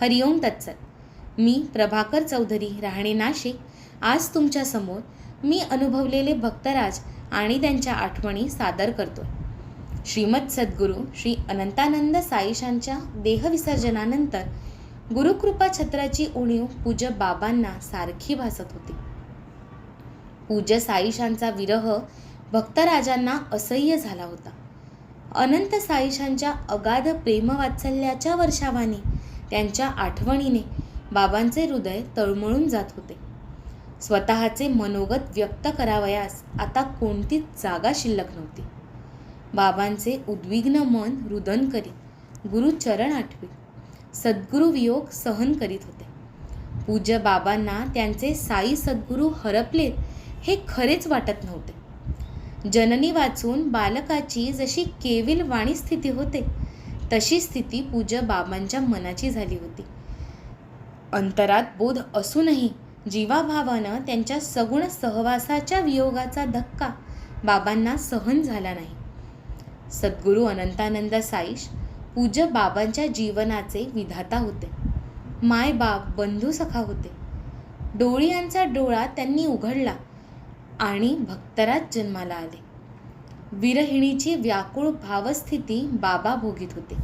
हरिओम तत्सत. मी प्रभाकर चौधरी राहणे नाशिक. आज तुमच्यासमोर मी अनुभवलेले भक्तराज आणि त्यांच्या आठवणी सादर करतो श्रीमद सद्गुरू श्री अनंतानंद साईशांच्या देहविसर्जनानंतर गुरुकृपा छत्राची उणीव पूज्य बाबांना सारखी भासत होती. पूज्य साईशांचा विरह भक्तराजांना असह्य झाला होता. अनंत साईशांच्या अगाध प्रेमवात्सल्याच्या वर्षावाने त्यांच्या आठवणीने बाबांचे हृदय तळमळून जात होते. स्वतःचे मनोगत व्यक्त करावयास आता कोणतीच जागा शिल्लक नव्हती. बाबांचे उद्विग्न मन रुदन करीत गुरुचरण आठवीत सद्गुरु वियोग सहन करीत होते. पूज्य बाबांना त्यांचे साई सद्गुरू हरपलेत हे खरेच वाटत नव्हते. जननी वाचून बालकाची जशी केविल वाणी स्थिती होते तशी स्थिती पूज्य बाबांच्या मनाची झाली होती. अंतरात बोध असूनही जीवाभावानं त्यांच्या सगुण सहवासाच्या वियोगाचा धक्का बाबांना सहन झाला नाही. सद्गुरू अनंतानंद साईश पूज्य बाबांच्या जीवनाचे विधाता होते. माय बाप बंधू सखा होते. डोळ्यांचा डोळा त्यांनी उघडला आणि भक्तराज जन्माला आले. विरहिणीची व्याकुळ भावस्थिती बाबा भोगीत होते.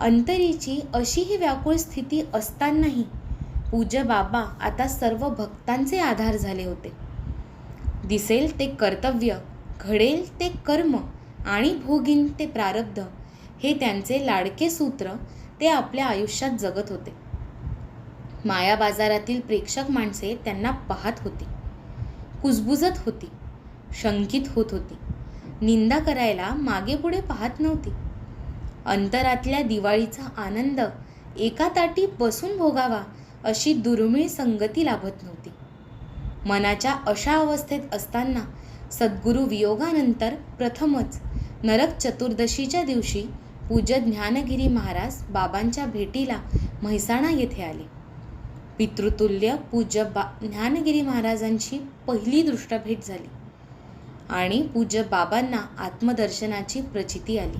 अंतरीची अशी ही व्याकुळ स्थिती असतानाही पूज्य बाबा आता सर्व भक्तांचे आधार झाले होते. दिसेल ते कर्तव्य घडेल ते कर्म आणि भोगीन ते प्रारब्ध हे त्यांचे लाडके सूत्र ते आपल्या आयुष्यात जगत होते. माया बाजारातील प्रेक्षक माणसे त्यांना पाहत होती. कुजबुजत होती. शंकित होत होती. निंदा करायला मागे पुढे पाहत नव्हती. अंतरातल्या दिवाळीचा आनंद एका ताटी बसून भोगावा अशी दुर्मिळ संगती लाभत नव्हती. मनाच्या अशा अवस्थेत असताना सद्गुरू वियोगानंतर प्रथमच नरक चतुर्दशीच्या दिवशी पूज्य ज्ञानगिरी महाराज बाबांच्या भेटीला म्हैसाणा येथे आले. पितृतुल्य पूज्य बा ज्ञानगिरी महाराजांची पहिली दृष्ट भेट झाली. आणि पूज्य बाबांना आत्मदर्शनाची प्रचिती आली.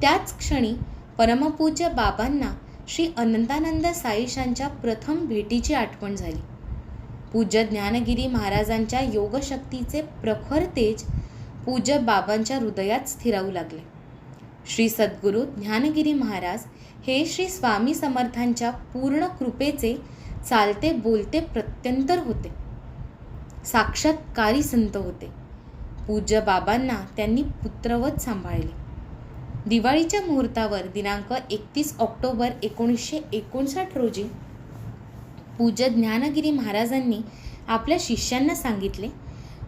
त्याच क्षणी परमपूज्य बाबांना श्री अनंतानंद साईशांच्या प्रथम भेटीची आठवण झाली. पूज्य ज्ञानगिरी महाराजांच्या योगशक्तीचे प्रखर तेज पूज्य बाबांच्या हृदयात स्थिरावू लागले. श्री सद्गुरू ज्ञानगिरी महाराज हे श्री स्वामी समर्थांच्या पूर्ण कृपेचे चालते बोलते प्रत्यंतर होते. साक्षात्कारी संत होते. पूज्य बाबांना त्यांनी पुत्रवत सांभाळले. दिवाळीच्या मुहूर्तावर दिनांक एकतीस ऑक्टोबर एकोणीसशे एकोणसाठ रोजी पूज्य ज्ञानगिरी महाराजांनी आपल्या शिष्यांना सांगितले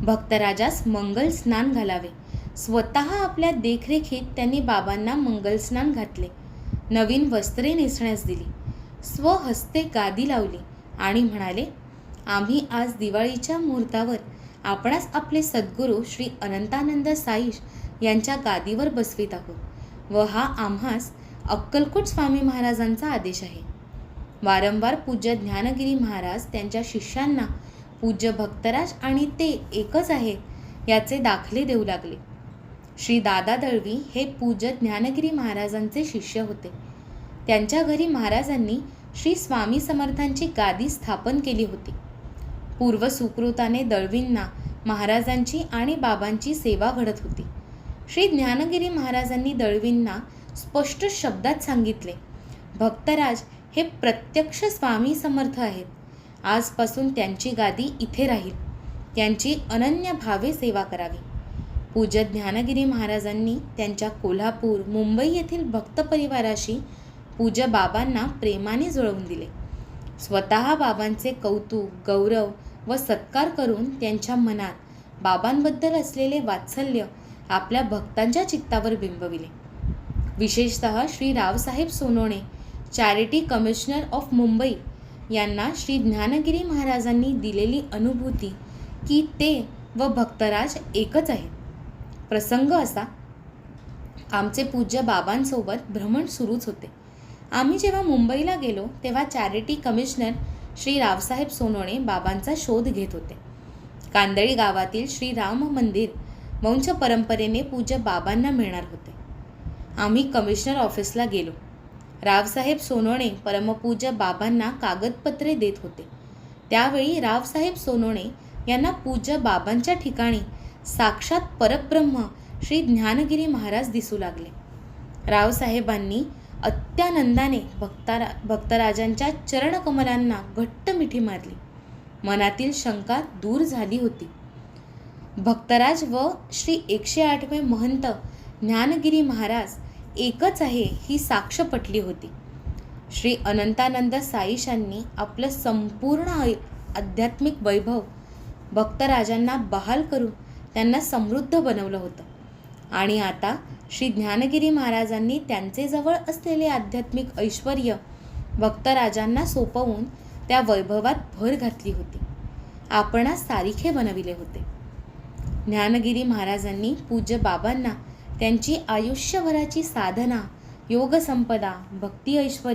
भक्तराजास मंगल स्नान घालावे. स्वतः आपल्या देखरेखीत त्यांनी बाबांना मंगल स्नान घातले. नवीन वस्त्रे नेसण्यास दिली. स्वहस्ते गादी लावली आणि म्हणाले आम्ही आज दिवाळीच्या मुहूर्तावर आपणास आपले सद्गुरू श्री अनंतानंद साईश यांच्या गादीवर बसवीत आहोत व हा आम्हास अक्कलकोट स्वामी महाराजांचा आदेश आहे. वारंवार पूज्य ज्ञानगिरी महाराज त्यांच्या शिष्यांना पूज्य भक्तराज आणि ते एकच आहे याचे दाखले देऊ लागले. श्री दादा दळवी हे पूज्य ज्ञानगिरी महाराजांचे शिष्य होते. त्यांच्या घरी महाराजांनी श्री स्वामी समर्थांची गादी स्थापन केली होती. पूर्व सुकृताने दळवींना महाराजांची आणि बाबांची सेवा घडत होती. श्री ज्ञानगिरी महाराजांनी दळवींना स्पष्ट शब्दात सांगितले भक्तराज हे प्रत्यक्ष स्वामी समर्थ आहेत. आजपासून त्यांची गादी इथे राहील. त्यांची अनन्य भावे सेवा करावी. पूज्य ज्ञानगिरी महाराजांनी त्यांच्या कोल्हापूर मुंबई येथील भक्त परिवाराशी पूज्य बाबांना प्रेमाने जुळवून दिले. स्वतः बाबांचे कौतुक गौरव व सत्कार करून त्यांच्या मनात बाबांबद्दल असलेले वात्सल्य आपल्या भक्तांच्या चित्तावर बिंबविले. विशेषतः Shri Raosaheb Sonone charity commissioner of Mumbai यांना श्री ज्ञानगिरी महाराजांनी दिलेली अनुभूती की ते व भक्तराज एकच आहेत. प्रसंग असा आमचे पूज्य बाबांसोबत भ्रमण सुरूच होते. आम्ही जेव्हा मुंबईला गेलो तेव्हा चॅरिटी कमिशनर श्री रावसाहेब सोनोणे बाबांचा शोध घेत होते. कांदळी गावातील श्री राम मंदिर वंश परंपरेने पूज्य बाबांना मिळणार होते. आम्ही कमिशनर ऑफिसला गेलो. रावसाहेब सोनवणे परमपूज्य बाबांना कागदपत्रे देत होते. त्यावेळी रावसाहेब सोनवणे यांना पूज्य बाबांच्या ठिकाणी साक्षात परब्रह्म श्री ज्ञानगिरी महाराज दिसू लागले. रावसाहेबांनी अत्यानंदाने भक्तारा भक्तराजांच्या चरणकमलांना घट्ट मिठी मारली. मनातील शंका दूर झाली होती. भक्तराज व श्री एकशे आठवे महंत ज्ञानगिरी महाराज एकच आहे ही साक्ष पटली होती. श्री अनंतानंद साईशांनी आपलं संपूर्ण आध्यात्मिक वैभव भक्तराजांना बहाल करून त्यांना समृद्ध बनवलं होतं. आणि आता श्री ज्ञानगिरी महाराजांनी त्यांचे जवळ असलेले आध्यात्मिक ऐश्वर भक्तराजांना सोपवून त्या वैभवात भर घातली होती. आपणास तारीखे बनविले होते. ज्ञानगिरी महाराजांनी पूज्य बाबांना त्यांची आयुष्यभराची साधना योगसंपदा भक्ती ऐश्वर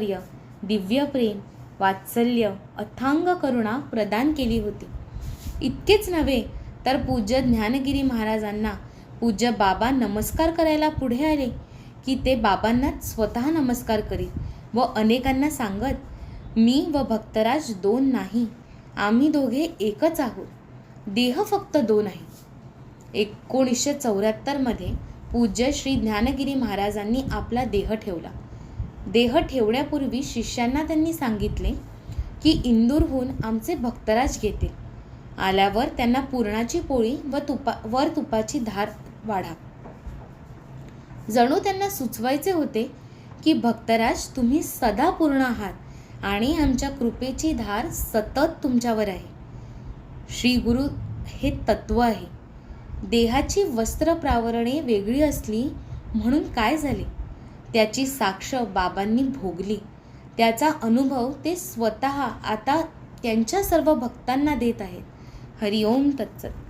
दिव्य प्रेम वात्सल्य अथांग करुणा प्रदान केली होती. इतकेच नव्हे तर पूज्य ज्ञानगिरी महाराजांना पूज्य बाबा नमस्कार करायला पुढे आले की ते बाबांनाच स्वतः नमस्कार करीत व अनेकांना सांगत मी व भक्तराज दोन नाही आम्ही दोघे एकच आहोत. देह फक्त दोन आहे. एकोणीसशे चौऱ्याहत्तरमध्ये पूज्य श्री ज्ञानगिरी महाराजांनी आपला देह ठेवला. देह ठेवण्यापूर्वी शिष्यांना त्यांनी सांगितले की इंदूरहून आमचे भक्तराज घेतील. आल्यावर त्यांना पुरणाची पोळी व तुपा वर तुपाची धार वाढा. जणू त्यांना सुचवायचे होते की भक्तराज तुम्ही सदा पूर्ण आहात आणि आमच्या कृपेची धार सतत तुमच्यावर आहे. श्री गुरु हे तत्व आहे. देहाची वस्त्र प्रावरणे वेगळी असली म्हणून काय झाले? त्याची साक्ष बाबांनी भोगली. त्याचा अनुभव ते स्वतः आता त्यांच्या सर्व भक्तांना देत आहेत. हरिओम तत्सत.